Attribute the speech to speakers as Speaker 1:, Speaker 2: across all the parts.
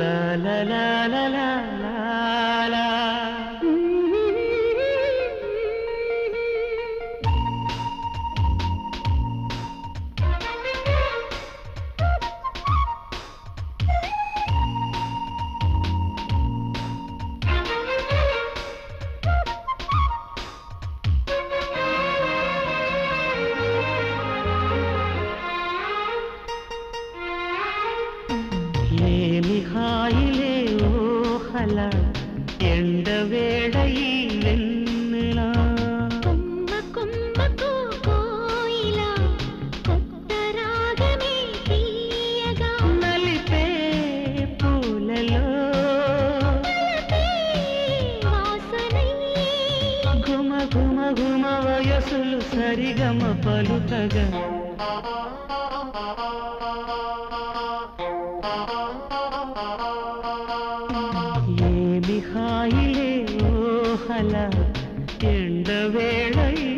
Speaker 1: la la la la la കല എണ്ടവേളയിൽ
Speaker 2: గుమ గుమ వయసులు సరిగమ పలుకగా.
Speaker 1: எண்ட வேளை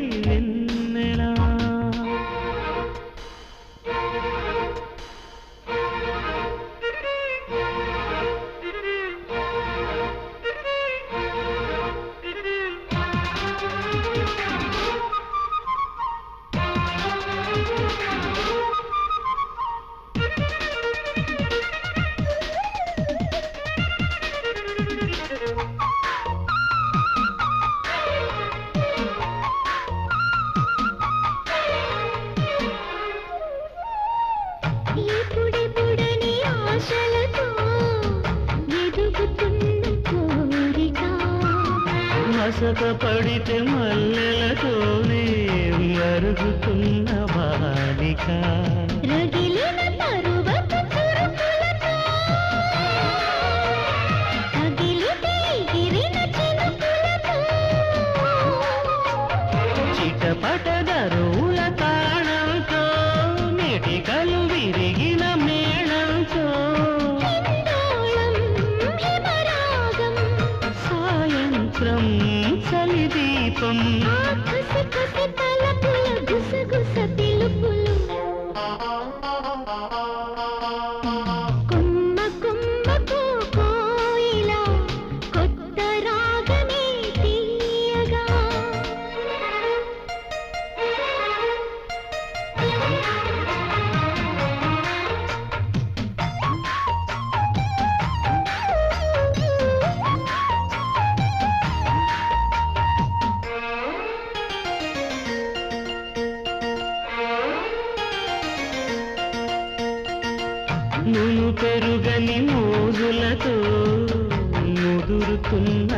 Speaker 1: మసక పడితే మల్లెలతోనే మరుగుతున్న బాలిక. చలి నును పెరుగని మోజులతో ముదురుతున్న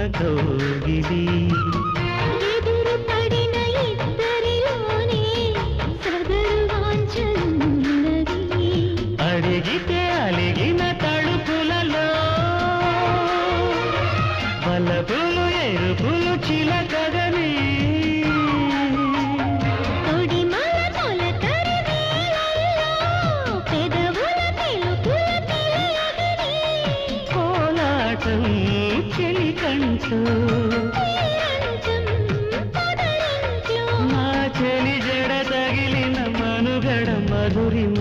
Speaker 2: వాంఛలున్నది.
Speaker 1: అడిగితే అలిగిన తడుపులలో బలపులు ఎరుపులు చిలకగని కోలాటం చెలికంచు.
Speaker 2: నిరంజం
Speaker 1: చెలి జడ తగిలిన మనుగడ మధురిమ.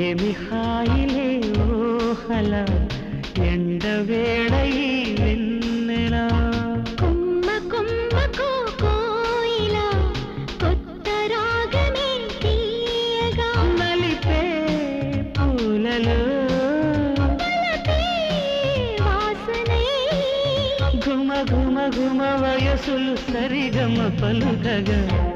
Speaker 1: ఏమి హాయిలే ఓహల
Speaker 2: ఎండవే
Speaker 1: గుమ గుమ గుమ వయసులు సరిగమ పలుకగా.